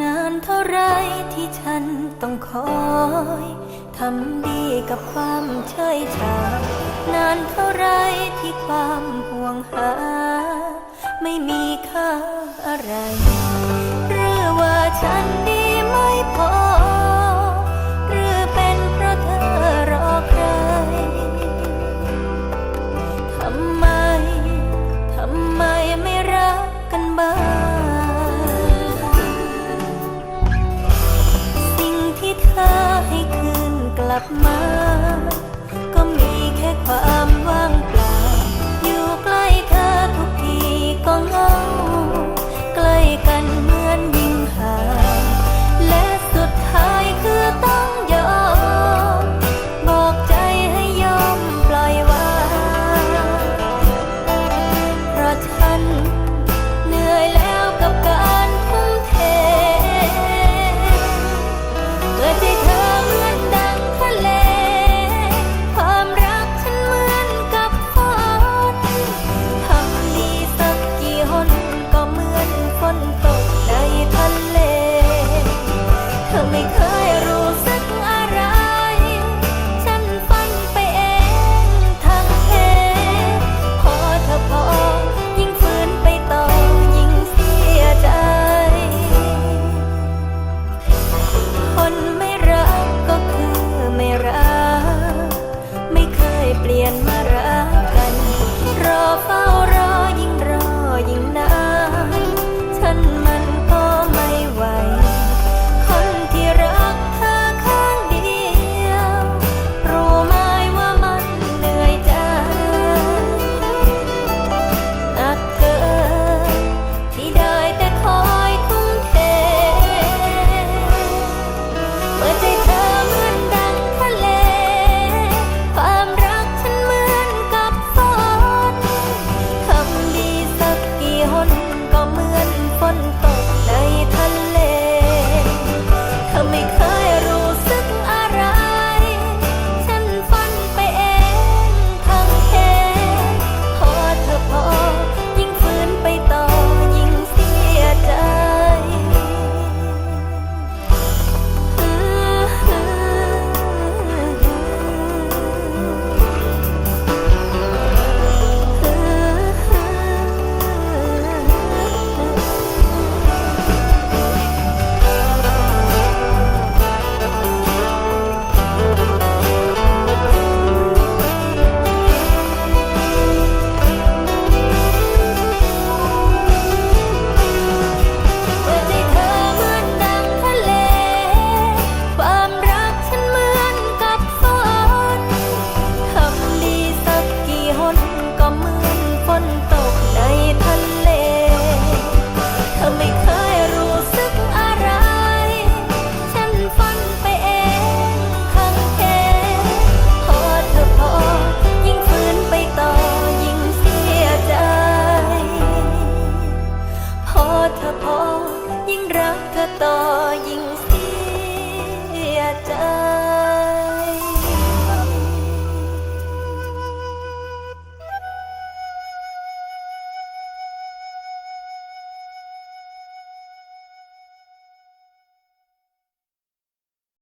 นานเท่าไรที่ฉันต้องคอยทำดีกับความเฉยชานานเท่าไรที่ความห่วงหา ไม่มีค่าอะไร เหมือนฝนตก